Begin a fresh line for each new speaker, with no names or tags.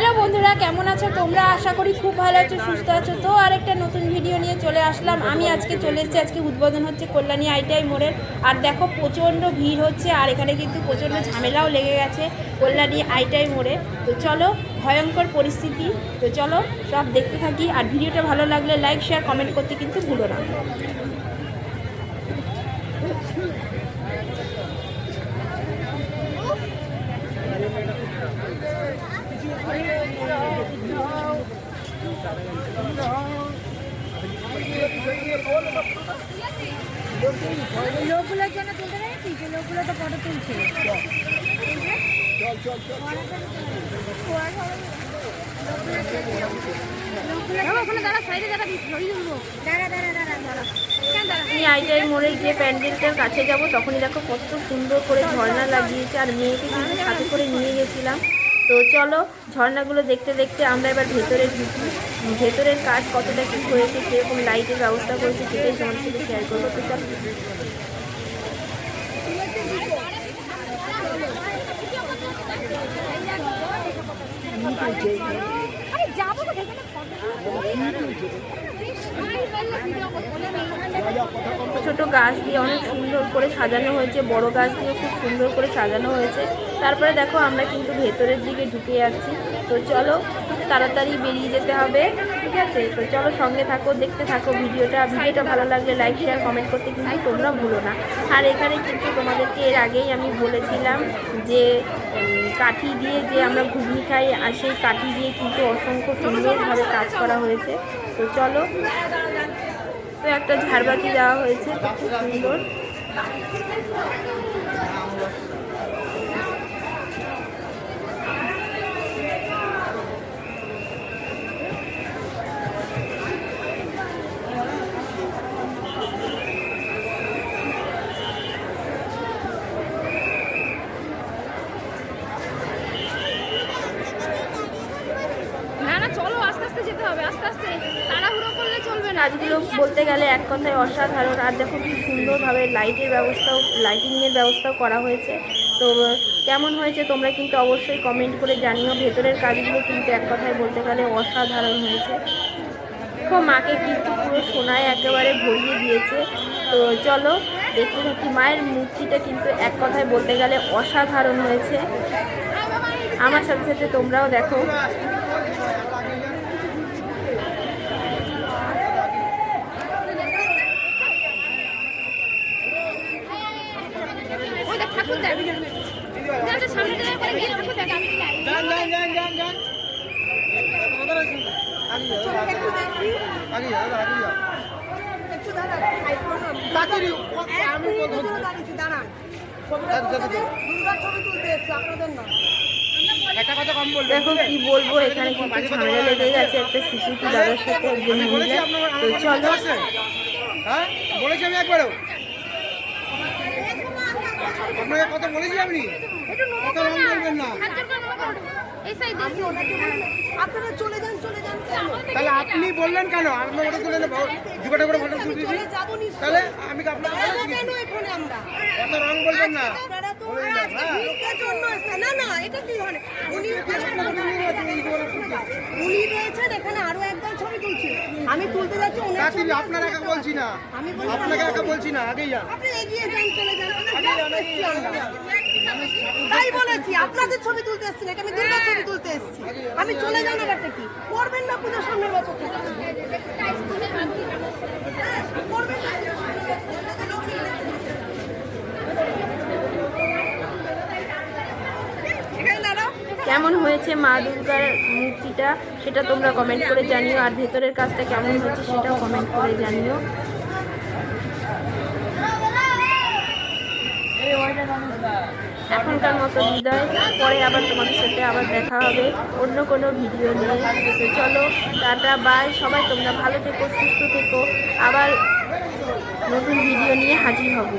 Hello বন্ধুরা, কেমন আছো? তোমরা আশা করি খুব ভালো আছো, সুস্থ আছো। তো আর একটা নতুন ভিডিও নিয়ে চলে আসলাম। আমি আজকে চলে এসেছি, আজকে উদ্বোধন হচ্ছে কল্যাণী আইটিআই মোড়ের। আর দেখো, প্রচণ্ড ভিড় হচ্ছে, আর এখানে কিন্তু প্রচণ্ড ঝামেলাও লেগে গেছে কল্যাণী আইটিআই মোড়ে। তো চলো, ভয়ঙ্কর পরিস্থিতি। তো চলো, সব দেখতে থাকি। আর ভিডিওটা ভালো লাগলে লাইক শেয়ার কমেন্ট করতে কিন্তু ভুলো না। মোড়ে গিয়ে প্যান্ডেলটার কাছে যাব। তখনই দেখো কত সুন্দর করে ঝর্ণা লাগিয়েছে। আর মেয়েকে কিন্তু সাথে করে নিয়ে গেছিলাম। তো চলো ঝর্ণাগুলো দেখতে দেখতে আমরা এবার ভেতরে ঢুকি। ভেতরের কাজ কতটা কী হয়েছে, কীরকম লাইটের ব্যবস্থা করেছে সেটাই তোমার সাথে শেয়ার করব। তো চলো।
যাব এখানে
ছোট গাছ দিয়ে অনেক সুন্দর করে সাজানো হয়েছে, বড় গাছ দিয়ে খুব সুন্দর করে সাজানো হয়েছে। তারপরে দেখো আমরা কিন্তু ভেতরের দিকে ঢুকে যাচ্ছি। তো চলো তাড়াতাড়ি বেরিয়ে যেতে হবে, ঠিক আছে? তো চলো সঙ্গে থাকো, দেখতে থাকো ভিডিওটা। ভিডিওটা ভালো লাগলে লাইক শেয়ার কমেন্ট করতে কিন্তু তোমরা ভুলো না। আর এখানে কিন্তু তোমাদেরকে এর আগেই আমি বলেছিলাম যে কাঠি দিয়ে যে আমরা ঘুগনি খাই, আর সেই কাঠি দিয়ে কিন্তু অসংখ্য সুন্দরভাবে কাজ করা হয়েছে। তো চলো একটা ঝাড়বাতি দেওয়া হয়েছে তো খুব
চলো আস্তে আস্তে যেতে হবে আস্তে আস্তে।
কাজগুলো বলতে গেলে এক কথায় অসাধারণ। আর দেখো কি সুন্দরভাবে লাইটের ব্যবস্থাও লাইটিংয়ের ব্যবস্থাও করা হয়েছে। তো কেমন হয়েছে তোমরা কিন্তু অবশ্যই কমেন্ট করে জানিও। ভেতরের কাজগুলো কিন্তু এক কথায় বলতে গেলে অসাধারণ হয়েছে। দেখো, মাকে কিন্তু পুরো সোনায় একেবারে ভরিয়ে দিয়েছে। তো, চলো, দেখতে থাকি। মায়ের মূর্তিটা কিন্তু এক কথায় বলতে গেলে অসাধারণ হয়েছে। আমার সাথে সাথে তোমরাও দেখো
ওই দেখ ঠাকুর দেখ যা, যা, সামনে যা, একবার গিয়ে ঠাকুর দেখ আমি যাই।
যান যান যান যান যান আগে যাও আগে যাও আগে যাও তাড়াতাড়ি আমি কথা একটা কথা কম বলবেন
দেখো কি বলব এখানে কিন্তু ঝামেলা লেগে গেছে একটা সিকিউরিটি দাদার সাথে একজন মহিলা। তো চলো।
হ্যাঁ? বলেছি আমি একবারও। আপনাকে কথা বলেছি আপনি
কত
রং
না।
বলবেন।
আপনারা চলে যান চলে যান।
তাহলে আপনি বললেন কেন? আপনার ওটা তুলে নেব। করে ফটো তুলে দিয়েছি
চলে যাব নিশ্চয়ই।
তাহলে আমি আপনাকে
দাঁড়াবো
বলেছি
কেন এখানে আমরা?
কথা রং বলবেন না? হ্যাঁ।
না, না? উনি রয়েছেন, এখানে আরও একদল ছবি তুলছে। আমি তুলতে যাচ্ছি ওনার
তাড়াতাড়ি
ছবি
আপনার একা বলছি না
আমি
আপনাকে
না,
একা বলছি না আগেই যান
আপনি এগিয়ে যান চলে
যান।
তাই বলেছি আপনাদের ছবি তুলতে এসছি না আমি দুর্গা ছবি তুলতে এসছি আমি চলে যান ব্যাপারটা কি করবেন না পুজো সামনের বছর থেকে করবেন না। এখানে দাঁড়াও
কেমন হয়েছে মা দুর্গার মূর্তিটা সেটা তোমরা কমেন্ট করে জানিও। আর ভেতরের কাজটা কেমন হয়েছে সেটাও কমেন্ট করে জানিও। এখনকার মতো বিদায়। পরে আবার তোমাদের সাথে আবার দেখা হবে অন্য কোনো ভিডিও নিয়ে। তো চলো, টাটা বাই সবাই তোমরা ভালো থেকো, সুস্থ থেকো। আবার নতুন ভিডিও নিয়ে হাজির হব।